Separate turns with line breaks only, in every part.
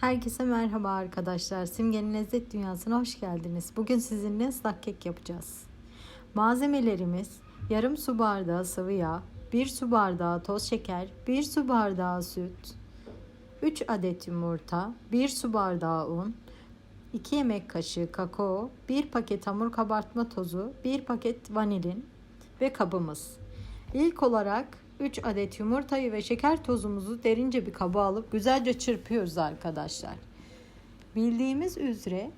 Herkese merhaba arkadaşlar. Simge'nin lezzet dünyasına hoş geldiniz. Bugün sizinle ıslak kek yapacağız. Malzemelerimiz yarım su bardağı sıvı yağ, 1 su bardağı toz şeker, 1 su bardağı süt, 3 adet yumurta, 1 su bardağı un, 2 yemek kaşığı kakao, 1 paket hamur kabartma tozu, 1 paket vanilin ve kabımız. İlk olarak 3 adet yumurtayı ve şeker tozumuzu derince bir kaba alıp güzelce çırpıyoruz arkadaşlar. Bildiğimiz üzere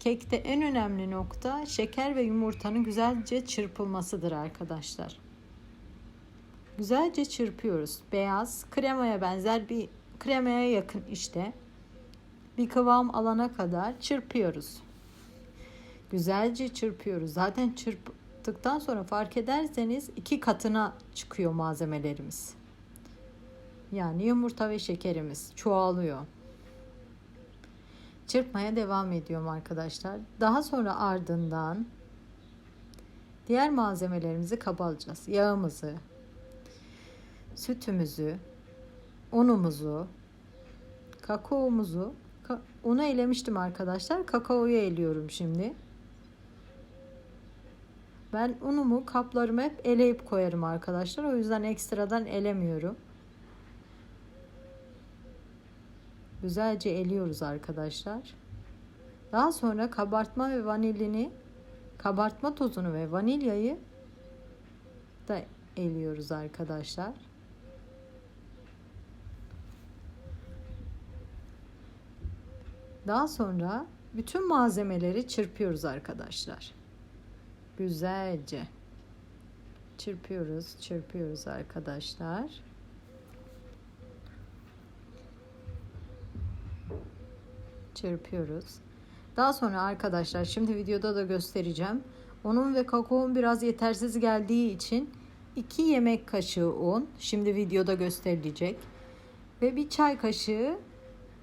kekte en önemli nokta şeker ve yumurtanın güzelce çırpılmasıdır arkadaşlar. Güzelce çırpıyoruz. Beyaz, kremaya benzer bir kremaya yakın işte. Bir kıvam alana kadar çırpıyoruz. Güzelce çırpıyoruz. Zaten çırp Yaptıktan sonra fark ederseniz iki katına çıkıyor malzemelerimiz. Yani yumurta ve şekerimiz çoğalıyor. Çırpmaya devam ediyorum arkadaşlar. Daha sonra ardından diğer malzemelerimizi kaba alacağız. Yağımızı, sütümüzü, unumuzu, kakaomuzu, unu elemiştim arkadaşlar. Kakaoyu eliyorum şimdi. Ben unumu kaplarımı hep eleyip koyarım arkadaşlar. O yüzden ekstradan elemiyorum. Güzelce eliyoruz arkadaşlar. Daha sonra kabartma ve vanilini, kabartma tozunu ve vanilyayı da eliyoruz arkadaşlar. Daha sonra bütün malzemeleri çırpıyoruz arkadaşlar güzelce çırpıyoruz, çırpıyoruz arkadaşlar. Çırpıyoruz. Daha sonra arkadaşlar şimdi videoda da göstereceğim. Unun ve kakao'nun biraz yetersiz geldiği için 2 yemek kaşığı un şimdi videoda gösterilecek. Ve bir çay kaşığı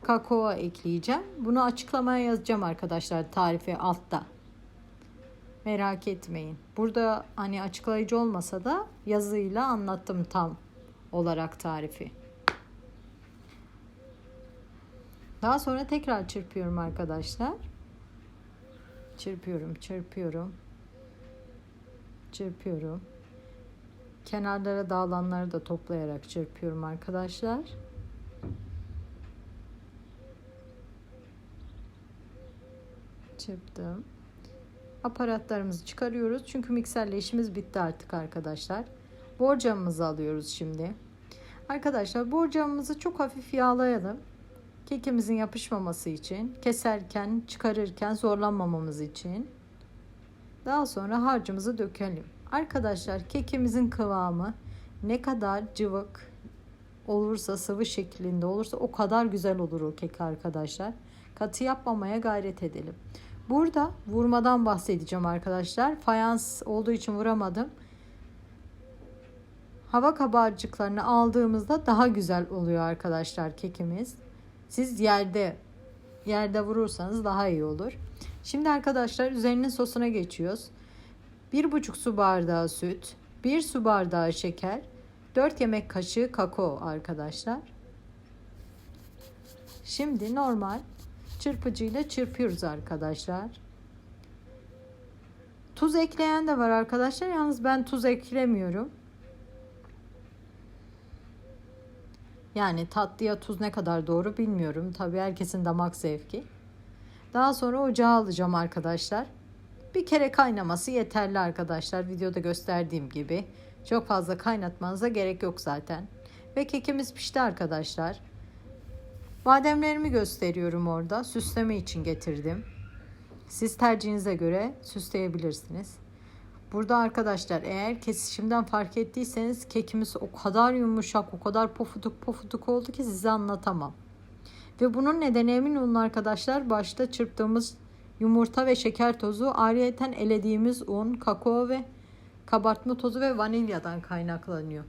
kakao ekleyeceğim. Bunu açıklamaya yazacağım arkadaşlar tarifi altta. Merak etmeyin. Burada hani açıklayıcı olmasa da yazıyla anlattım tam olarak tarifi. Daha sonra tekrar çırpıyorum arkadaşlar. Çırpıyorum, çırpıyorum. Çırpıyorum. Kenarlara dağılanları da toplayarak çırpıyorum arkadaşlar. Çırptım aparatlarımızı çıkarıyoruz. Çünkü mikserle işimiz bitti artık arkadaşlar. Borcamımızı alıyoruz şimdi. Arkadaşlar borcamımızı çok hafif yağlayalım. Kekimizin yapışmaması için, keserken, çıkarırken zorlanmamamız için. Daha sonra harcımızı dökelim. Arkadaşlar kekimizin kıvamı ne kadar cıvık olursa, sıvı şeklinde olursa o kadar güzel olur o kek arkadaşlar. Katı yapmamaya gayret edelim. Burada vurmadan bahsedeceğim arkadaşlar. Fayans olduğu için vuramadım. Hava kabarcıklarını aldığımızda daha güzel oluyor arkadaşlar kekimiz. Siz yerde yerde vurursanız daha iyi olur. Şimdi arkadaşlar üzerinin sosuna geçiyoruz. 1,5 su bardağı süt, 1 su bardağı şeker, 4 yemek kaşığı kakao arkadaşlar. Şimdi normal çırpıcıyla çırpıyoruz arkadaşlar. Tuz ekleyen de var arkadaşlar. Yalnız ben tuz eklemiyorum. Yani tatlıya tuz ne kadar doğru bilmiyorum. Tabii herkesin damak zevki. Daha sonra ocağa alacağım arkadaşlar. Bir kere kaynaması yeterli arkadaşlar. Videoda gösterdiğim gibi. Çok fazla kaynatmanıza gerek yok zaten. Ve kekimiz pişti arkadaşlar. Bademlerimi gösteriyorum orada. Süsleme için getirdim. Siz tercihinize göre süsleyebilirsiniz. Burada arkadaşlar eğer kesişimden fark ettiyseniz kekimiz o kadar yumuşak, o kadar pofuduk pofuduk oldu ki size anlatamam. Ve bunun nedeni emin olun arkadaşlar başta çırptığımız yumurta ve şeker tozu ayrıyeten elediğimiz un, kakao ve kabartma tozu ve vanilyadan kaynaklanıyor.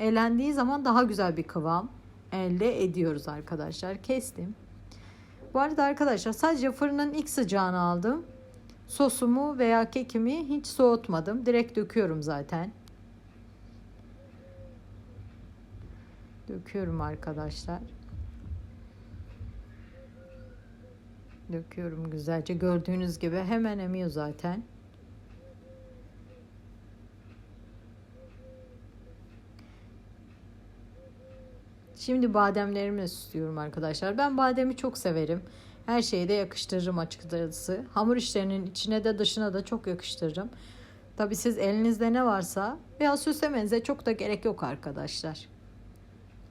Elendiği zaman daha güzel bir kıvam elde ediyoruz arkadaşlar. Kestim. Bu arada arkadaşlar sadece fırının ilk sıcağını aldım. Sosumu veya kekimi hiç soğutmadım. Direkt döküyorum zaten. Döküyorum arkadaşlar. Döküyorum güzelce. Gördüğünüz gibi hemen emiyor zaten. Şimdi bademlerimi süslüyorum arkadaşlar. Ben bademi çok severim. Her şeye de yakıştırırım açıkçası. Hamur işlerinin içine de dışına da çok yakıştırırım. Tabi siz elinizde ne varsa veya süslemenize çok da gerek yok arkadaşlar.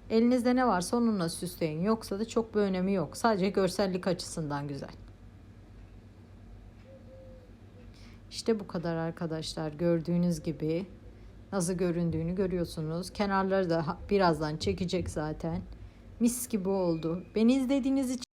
Elinizde ne varsa onunla süsleyin. Yoksa da çok bir önemi yok. Sadece görsellik açısından güzel. İşte bu kadar arkadaşlar. Gördüğünüz gibi nasıl göründüğünü görüyorsunuz. Kenarları da birazdan çekecek zaten. Mis gibi oldu. Beni izlediğiniz için